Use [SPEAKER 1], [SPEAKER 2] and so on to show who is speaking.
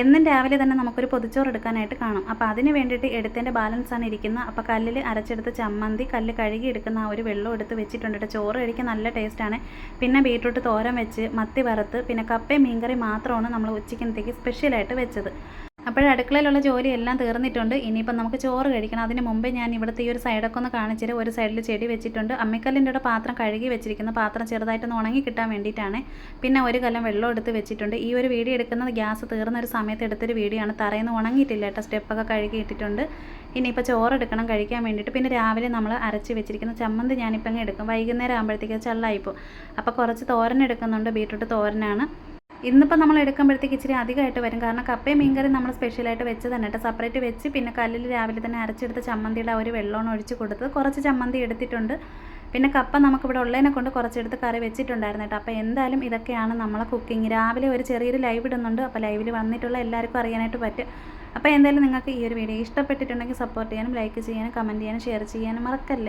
[SPEAKER 1] എന്നും രാവിലെ തന്നെ നമുക്കൊരു പൊതിച്ചോറ് എടുക്കാനായിട്ട് കാണും. അപ്പോൾ അതിന് വേണ്ടിയിട്ട് എടുത്തതിന്റെ ബാലൻസ് ആണ് ഇരിക്കുന്നത്. അപ്പോൾ കല്ലിൽ അരച്ചെടുത്ത ചമ്മന്തി കല്ല് കഴുകി എടുക്കുന്ന ആ ഒരു വെള്ളം എടുത്ത് വെച്ചിട്ടുണ്ട് ചോറ് കഴിക്കാൻ നല്ല ടേസ്റ്റാണ് പിന്നെ ബീട്രൂട്ട് തോരൻ വെച്ച് മത്തി വറുത്ത് പിന്നെ കപ്പയും മീൻകറി മാത്രമാണ് നമ്മൾ ഉച്ചയ്ക്കിനത്തേക്ക് സ്പെഷ്യലായിട്ട് വെച്ചത്. അപ്പോഴേ അടുക്കളയിലുള്ള ജോലിയെല്ലാം തീർന്നിട്ടുണ്ട്. ഇനിയിപ്പം നമുക്ക് ചോറ് കഴിക്കണം. അതിന് മുമ്പേ ഞാൻ ഇവിടുത്തെ ഈ ഒരു സൈഡൊക്കെ ഒന്ന് കാണിച്ചിട്ട് ഒരു സൈഡിൽ ചെടി വെച്ചിട്ടുണ്ട്. അമ്മിക്കല്ലിന്റെ കൂടെ പാത്രം കഴുകി വെച്ചിരിക്കുന്ന പാത്രം ചെറുതായിട്ടൊന്ന് ഉണങ്ങി കിട്ടാൻ വേണ്ടിയിട്ടാണ്. പിന്നെ ഒരു കലം വെള്ളം എടുത്ത് വെച്ചിട്ടുണ്ട്. ഈ ഒരു വീഡിയോ എടുക്കുന്നത് ഗ്യാസ് തീർന്ന ഒരു സമയത്ത് എടുത്തൊരു വീഡിയോ ആണ്. തറയിൽ ഉണങ്ങിയിട്ടില്ല കേട്ടോ. സ്റ്റെപ്പൊക്കെ കഴുകി ഇട്ടിട്ടുണ്ട്. ഇനിയിപ്പോൾ ചോറ് എടുക്കണം കഴിക്കാൻ വേണ്ടിയിട്ട്. പിന്നെ രാവിലെ നമ്മൾ അരച്ച് വെച്ചിരിക്കുന്ന ചമ്മന്തി ഞാനിപ്പോൾ അങ്ങ് എടുക്കും. വൈകുന്നേരം ആകുമ്പോഴത്തേക്ക് ചള്ളായിപ്പോൾ അപ്പോൾ കുറച്ച് തോരൻ എടുക്കുന്നുണ്ട്. ബീട്രൂട്ട് തോരനാണ്. ഇന്നിപ്പോൾ നമ്മൾ എടുക്കുമ്പോഴത്തേക്ക് ഇച്ചിരി അധികമായിട്ട് വരും. കാരണം കപ്പയും മീൻകറി നമ്മൾ സ്പെഷ്യലായിട്ട് വെച്ച് തന്നെ കേട്ടോ. സെപ്പറേറ്റ് വെച്ച് പിന്നെ കല്ലിൽ രാവിലെ തന്നെ അരച്ചെടുത്ത ചമ്മന്തിയുടെ ആ ഒരു വെള്ളമാണ് ഒഴിച്ച് കൊടുത്തത്. കുറച്ച് ചമ്മന്തി എടുത്തിട്ടുണ്ട്. പിന്നെ കപ്പ നമുക്കിവിടെ ഉള്ളതിനെ കൊണ്ട് കുറച്ചെടുത്ത് കറി വെച്ചിട്ടുണ്ടായിരുന്നു കേട്ടോ. അപ്പോൾ എന്തായാലും ഇതൊക്കെയാണ് നമ്മളെ കുക്കിംഗ് രാവിലെ ഒരു ചെറിയൊരു ലൈവ് ഇടുന്നുണ്ട്. അപ്പോൾ ലൈവിൽ വന്നിട്ടുള്ള എല്ലാവർക്കും അറിയാനായിട്ട് പറ്റും. അപ്പോൾ എന്തായാലും നിങ്ങൾക്ക് ഈ ഒരു വീഡിയോ ഇഷ്ടപ്പെട്ടിട്ടുണ്ടെങ്കിൽ സപ്പോർട്ട് ചെയ്യാനും ലൈക്ക് ചെയ്യാനും കമന്റ് ചെയ്യാനും ഷെയർ ചെയ്യാനും മറക്കല്ലേ?